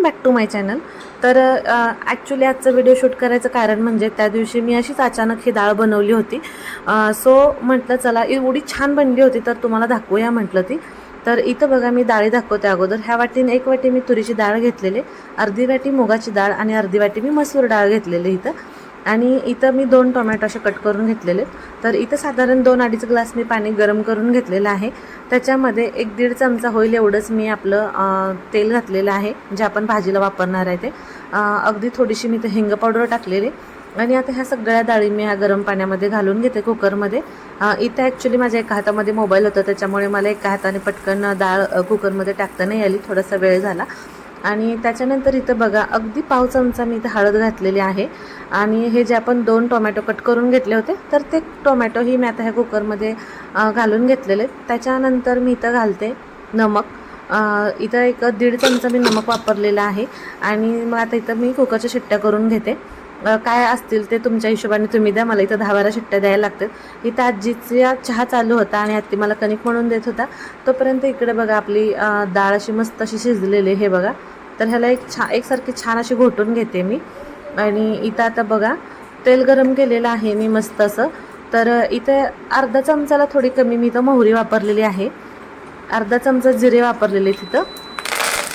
Welcome back to my channel तर actually आजचं video shoot करायचं कारण म्हणजे त्या दिवशी मी अशीच अचानक ही डाळ बनवली होती. सो म्हटलं चला एवढी छान बनली होती तर तुम्हाला दाखवूया म्हटलं ती. तर इथं बघा मी डाळी दाखवते अगोदर. ह्या वाटीने एक वाटी मी तुरीची डाळ घेतलेली अर्धी वाटी मुगाची डाळ आणि अर्धी वाटी मी मसूर डाळ घेतलेली इथं. आणि इथं मी दोन टोमॅटो असे कट करून घेतलेले तर इथं साधारण दोन अडीच ग्लास मी पाणी गरम करून घेतलेलं आहे. त्याच्यामध्ये एक दीड चमचा होईल एवढंच मी आपलं तेल घातलेलं आहे जे आपण भाजीला वापरणार आहे ते. अगदी थोडीशी मी ते हिंग पावडर टाकलेली आणि आता ह्या सगळ्या डाळी मी ह्या गरम पाण्यामध्ये घालून घेते कुकरमध्ये. इथं ॲक्च्युली माझ्या एका हातामध्ये मोबाईल होता त्याच्यामुळे मला एका हाताने पटकन डाळ कुकरमध्ये टाकता नाही आली थोडासा वेळ झाला. आणि त्याच्यानंतर इथं बघा अगदी पाव चमचा मी इथं हळद घातलेली आहे. आणि हे जे आपण दोन टोमॅटो कट करून घेतले होते तर ते टोमॅटो ही मी आता ह्या कुकरमध्ये घालून घेतलेले. त्याच्यानंतर मी इथं घालते नमक. इथं एक दीड चमचा मी नमक वापरलेलं आहे. आणि मग आता इथं मी कुकरच्या शिट्ट्या करून घेते. काय असतील ते तुमच्या हिशोबाने तुम्ही द्या. मला इथं दहा बारा शिट्ट्या द्यायला लागतात. इथं आजीचा चहा चालू होता आणि आत्ती मला कणिक म्हणून देत होता. तोपर्यंत इकडे बघा आपली डाळ अशी मस्त अशी शिजलेली आहे हे बघा. तर ह्याला एक छा एकसारखी छान अशी घोटून घेते मी. आणि इथं आता बघा तेल गरम केलेलं आहे मी मस्त असं. तर इथे अर्धा चमचाला थोडी कमी मी इथं मोहरी वापरलेली आहे. अर्धा चमचा जिरे वापरलेले तिथं.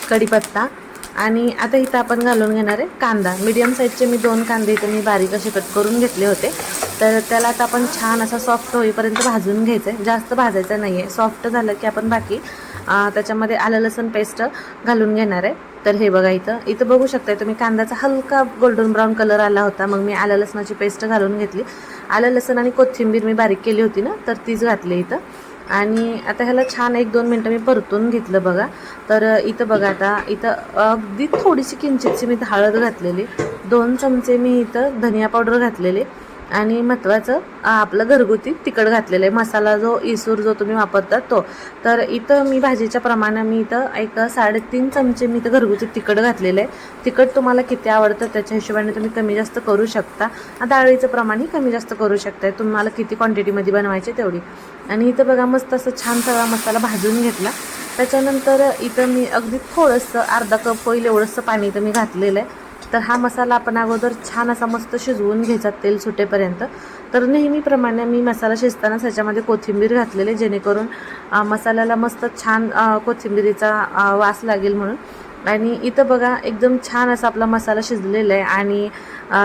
कढीपत्ता. आणि आता इथं आपण घालून घेणार आहे कांदा. मीडियम साईजचे मी दोन कांदे इथं मी बारीक असे कट करून घेतले होते. तर त्याला आता आपण छान असा सॉफ्ट होईपर्यंत भाजून घ्यायचं आहे जास्त भाजायचं नाही आहे सॉफ्ट झालं की आपण बाकी त्याच्यामध्ये आलं लसूण पेस्ट घालून घेणार आहे. तर हे बघा इथं. इथं बघू शकताय तुम्ही कांद्याचा हलका गोल्डन ब्राऊन कलर आला होता. मग मी आलं लसणाची पेस्ट घालून घेतली. आलं लसण आणि कोथिंबीर मी बारीक केली होती ना तर तीच घातली इथं. आणि आता ह्याला छान एक दोन मिनटं मी परतून घेतलं बघा. तर इथं बघा आता इथं अगदी थोडीशी किंचितची मी हळद घातलेली. दोन चमचे मी इथं धनिया पावडर घातलेले. आणि महत्त्वाचं आपलं घरगुती तिखट घातलेलं आहे. मसाला जो इसूर जो तुम्ही वापरतात तो. तर इथं मी भाजीच्या प्रमाणे मी इथं एक साडेतीन चमचे मी इथं घरगुती तिखट घातलेलं आहे. तिखट तुम्हाला किती आवडतं त्याच्या हिशोबाने तुम्ही कमी जास्त करू शकता. डाळीचं प्रमाणही कमी जास्त करू शकताय. तुम्हाला किती क्वांटिटीमध्ये बनवायचे तेवढी. आणि इथं बघा मस्त असं छान सगळा मसाला भाजून घेतला. त्याच्यानंतर इथं मी अगदी थोडंसं अर्धा कप होईल एवढंसं पाणी इथं मी घातलेलं आहे. तर हा मसाला आपण अगोदर छान असा मस्त शिजवून घ्यायचा तेल सुटेपर्यंत. तर नेहमीप्रमाणे मी मसाला शिजतानाच त्याच्यामध्ये कोथिंबीर घातलेले जेणेकरून मसाल्याला मस्त छान कोथिंबिरीचा वास लागेल म्हणून. आणि इथं बघा एकदम छान असा आपला मसाला शिजलेला आहे आणि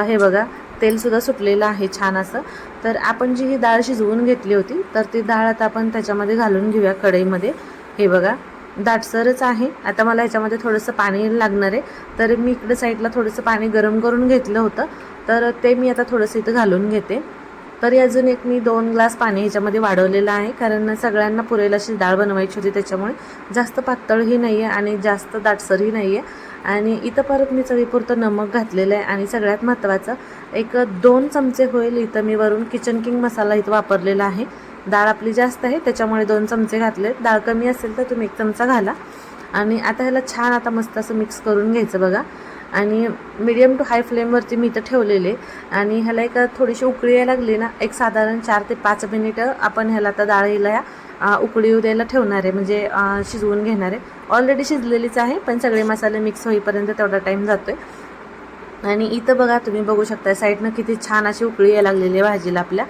हे बघा तेलसुद्धा सुटलेलं आहे छान असं. तर आपण जी ही डाळ शिजवून घेतली होती तर ती डाळ आता आपण त्याच्यामध्ये घालून घेऊया कढईमध्ये. हे बघा दाटसरच आहे. आता मला याच्यामध्ये थोडंसं पाणी लागणार आहे. तर मी इकडे साईडला थोडंसं पाणी गरम करून घेतलं होतं. तर ते मी आता थोडंसं इथं घालून घेते. तरी अजून एक मी दोन ग्लास पाणी ह्याच्यामध्ये वाढवलेलं आहे. कारण सगळ्यांना पुरेल अशी डाळ बनवायची होती त्याच्यामुळे जास्त पातळही नाही आहे आणि जास्त दाटसरही नाही आहे आणि इथं परत मी चवीपुरतं नमक घातलेलं आहे आणि सगळ्यात महत्त्वाचं एक दोन चमचे होईल इथं मी वरून किचन किंग मसाला इथं वापरलेला आहे. डाळ आपली जास्त आहे त्याच्यामुळे दोन चमचे घातले. डाळ कमी असेल तर तुम्ही एक चमचा घाला. आणि आता ह्याला छान आता मस्त असं मिक्स करून घ्यायचं बघा. आणि मीडियम टू हाय फ्लेमवरती मी इथं ठेवलेले. आणि ह्याला एक थोडीशी उकळी यायला लागली ना एक साधारण चार ते पाच मिनिटं आपण ह्याला आता डाळीला या उकळी द्यायला ठेवणार आहे. म्हणजे शिजवून घेणार आहे. ऑलरेडी शिजलेलीच आहे पण सगळे मसाले मिक्स होईपर्यंत तेवढा टाईम जातो आहे आणि इथं बघा तुम्ही बघू शकता साईडनं किती छान अशी उकळी यायला लागलेली आहे भाजीला आपल्या.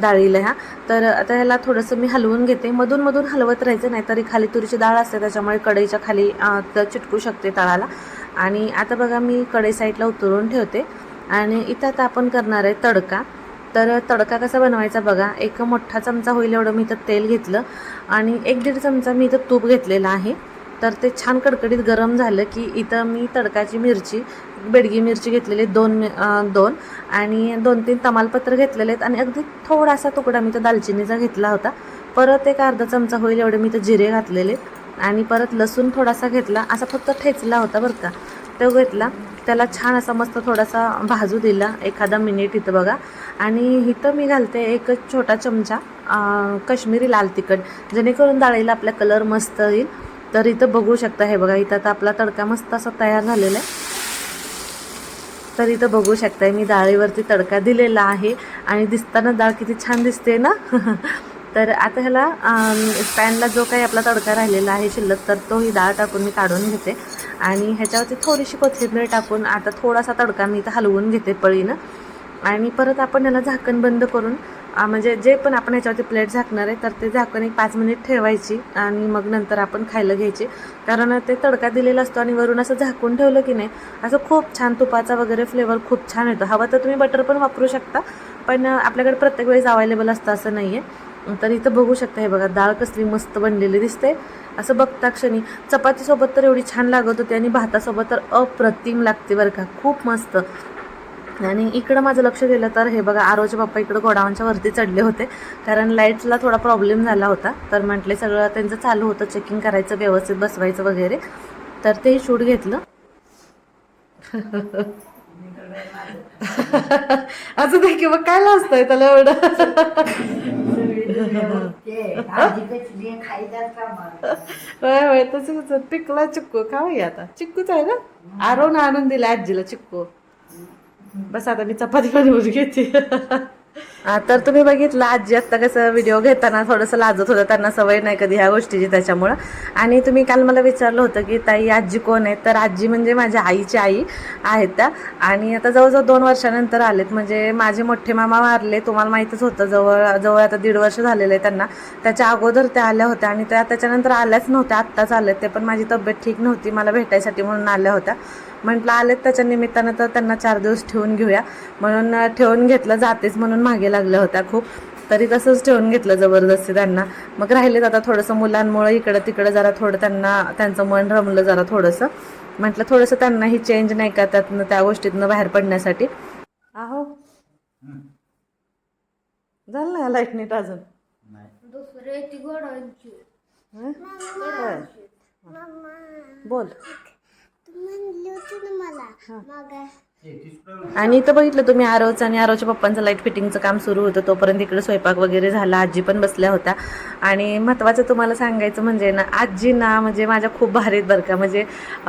डाळीला ह्या. तर आता ह्याला थोडंसं मी हलवून घेते. मधून मधून हलवत राहायचं नाही तरी खाली तुरीची डाळ असते त्याच्यामुळे कढईच्या खाली चिटकू शकते तळाला. आणि आता बघा मी कढई साईडला उतरून ठेवते. आणि इथं आता आपण करणार आहे तडका. तर तडका कसा बनवायचा बघा एक मोठा चमचा होईल एवढं मी इथं तेल घेतलं. आणि एक दीड चमचा मी इथं तूप घेतलेला आहे. तर ते छान कडकडीत गरम झालं की इथं मी तडकाची मिरची बेडगी मिरची घेतलेली दोन दोन. आणि दोन तीन तमालपत्र घेतलेले आहेत आणि अगदी थोडासा तुकडा मी तर दालचिनीचा घेतला होता. परत एक अर्धा चमचा होईल एवढे मी तर जिरे घातलेले. आणि परत लसूण थोडासा घेतला. असा फक्त ठेचला होता बरं का. तो घेतला. त्याला छान असा मस्त थोडासा भाजू दिला. एखादा मिनिट इथं बघा. आणि इथं मी घालते एक छोटा चमचा काश्मीरी लाल तिखट. जेणेकरून डाळीला आपला कलर मस्त येईल. तर इथं बघू शकता हे बघा इथं आता आपला तडका मस्त असा तयार झालेला आहे. तर इथं बघू शकताय मी डाळीवरती तडका दिलेला आहे आणि दिसताना डाळ किती छान दिसते ना? तर आता ह्याला पॅनला जो काही आपला तडका राहिलेला आहे शिल्लक तर तो ही डाळ टाकून मी काढून घेते. आणि ह्याच्यावरती थोडीशी कोथिंबीर टाकून आता थोडासा तडका मी इथं हलवून घेते पळीनं. आणि परत आपण याला झाकण बंद करून म्हणजे जे पण आपण ह्याच्यावरती प्लेट झाकणार आहे तर ते झाकण एक पाच मिनिट ठेवायची आणि मग नंतर आपण खायला घ्यायची. कारण ते तडका दिलेला असतो आणि वरून असं झाकून ठेवलं की नाही असं खूप छान तुपाचा वगैरे फ्लेवर खूप छान येतो. हवा तर तुम्ही बटर पण वापरू शकता पण आपल्याकडे प्रत्येक वेळेस अवेलेबल असतं असं नाही आहे तर इथं बघू शकता हे बघा डाळ कसली मस्त बनलेली दिसते. असं बघता क्षणी चपातीसोबत तर एवढी छान लागत होती आणि भातासोबत तर अप्रतिम लागते बरं का खूप मस्त. आणि इकडं माझं लक्ष गेलं तर हे बघा आरोचे पप्पा इकडं गोडाऊनच्या वरती चढले होते. कारण लाईट्सला थोडा प्रॉब्लेम झाला होता. तर म्हटले सगळं त्यांचं चालू होतं चेकिंग करायचं व्यवस्थित बसवायचं वगैरे. तर ते शूट घेतलं. असं ते किंवा काय लाजतंय त्याला एवढं? होय होय तसंच पिकला चिक्कू. खाऊया आता. चिक्कूच आहे ना? आरोन आणून दिला आजीला चिक्कू. बस आता मी चपाती पण घेते. तर तुम्ही बघितलं आजी आत्ता कसं व्हिडिओ घेताना थोडंसं लाजत होतं. त्यांना सवय नाही कधी ह्या गोष्टीची त्याच्यामुळं. आणि तुम्ही काल मला विचारलं होतं की ताई आजी कोण आहे? तर आजी म्हणजे माझ्या आईची आई आहेत त्या. आणि आता जवळजवळ दोन वर्षानंतर आलेत. म्हणजे माझे मोठे मामा वारले तुम्हाला माहीतच होतं जवळ जवळ आता दीड वर्ष झालेलं आहे त्यांना. त्याच्या अगोदर त्या आल्या होत्या आणि त्या त्याच्यानंतर आल्याच नव्हत्या. आत्ताच आल्यात ते. पण माझी तब्येत ठीक नव्हती. मला भेटायसाठी म्हणून आल्या होत्या. म्हटलं आलेत त्याच्या निमित्तानं तर त्यांना चार दिवस ठेवून घेऊया. म्हणून ठेवून घेतलं जातेच म्हणून मागे लागल्या होत्या खूप. तरी तसंच ठेवून घेतलं जबरदस्ती त्यांना. मग राहिलेत आता थोडंसं मुलांमुळं इकडं तिकडं जरा थोडं त्यांना त्यांचं मन रमलं जरा थोडंसं. म्हटलं थोडंसं त्यांनाही चेंज नाही का त्यातनं त्या गोष्टीतनं बाहेर पडण्यासाठी. आहो. झालं ना लाइट नीट अजून. बोल. मला मग आणि इथं बघितलं तुम्ही आरवचं आणि आरवच्या पप्पांचं लाइट फिटिंगचं काम सुरू होतं. तोपर्यंत इकडे स्वयंपाक वगैरे झाला. आजी पण बसल्या होत्या. आणि महत्त्वाचं तुम्हाला सांगायचं म्हणजे ना आजी ना म्हणजे माझ्या खूप भारीत बरं का. म्हणजे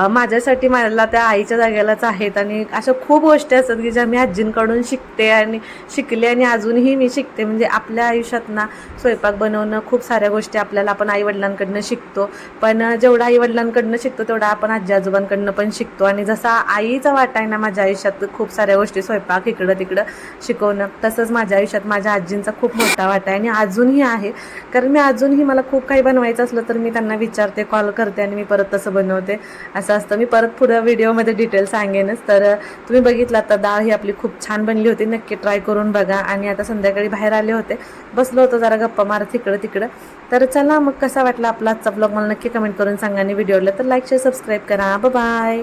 माझ्यासाठी मला त्या आईच्या जागेलाच आहेत. आणि अशा खूप गोष्टी असतात की ज्या मी आजींकडून शिकते आणि शिकले आणि अजूनही मी शिकते. म्हणजे आपल्या आयुष्यात ना स्वयंपाक बनवणं खूप साऱ्या गोष्टी आपल्याला आपण आईवडिलांकडनं शिकतो. पण जेवढं आईवडिलांकडनं शिकतो तेवढं आपण आजी आजोबांकडनं पण शिकतो. आणि जसा आईचा वाटा आहे ना माझ्या आयुष्यात खूप साऱ्या गोष्टी स्वयंपाक इकडं तिकडं शिकवणं. तसंच माझ्या आयुष्यात माझ्या आजींचा खूप मोठा वाटा आहे आणि अजूनही आहे. कारण मी अजूनही मला खूप काही बनवायचं असलं तर मी त्यांना विचारते कॉल करते आणि मी परत तसं बनवते. असं असतं. मी परत पुढं व्हिडिओमध्ये डिटेल सांगेनच. तर तुम्ही बघितलं आता डाळ ही आपली खूप छान बनली होती. नक्की ट्राय करून बघा. आणि आता संध्याकाळी बाहेर आले होते. बसलो होतो जरा गप्पा मारत इकडं तिकडं. तर चला मग कसा वाटला आपला आजचा ब्लॉग मला नक्की कमेंट करून सांगा आणि व्हिडिओला तर लाईक शेअर सबस्क्राईब करा. बाय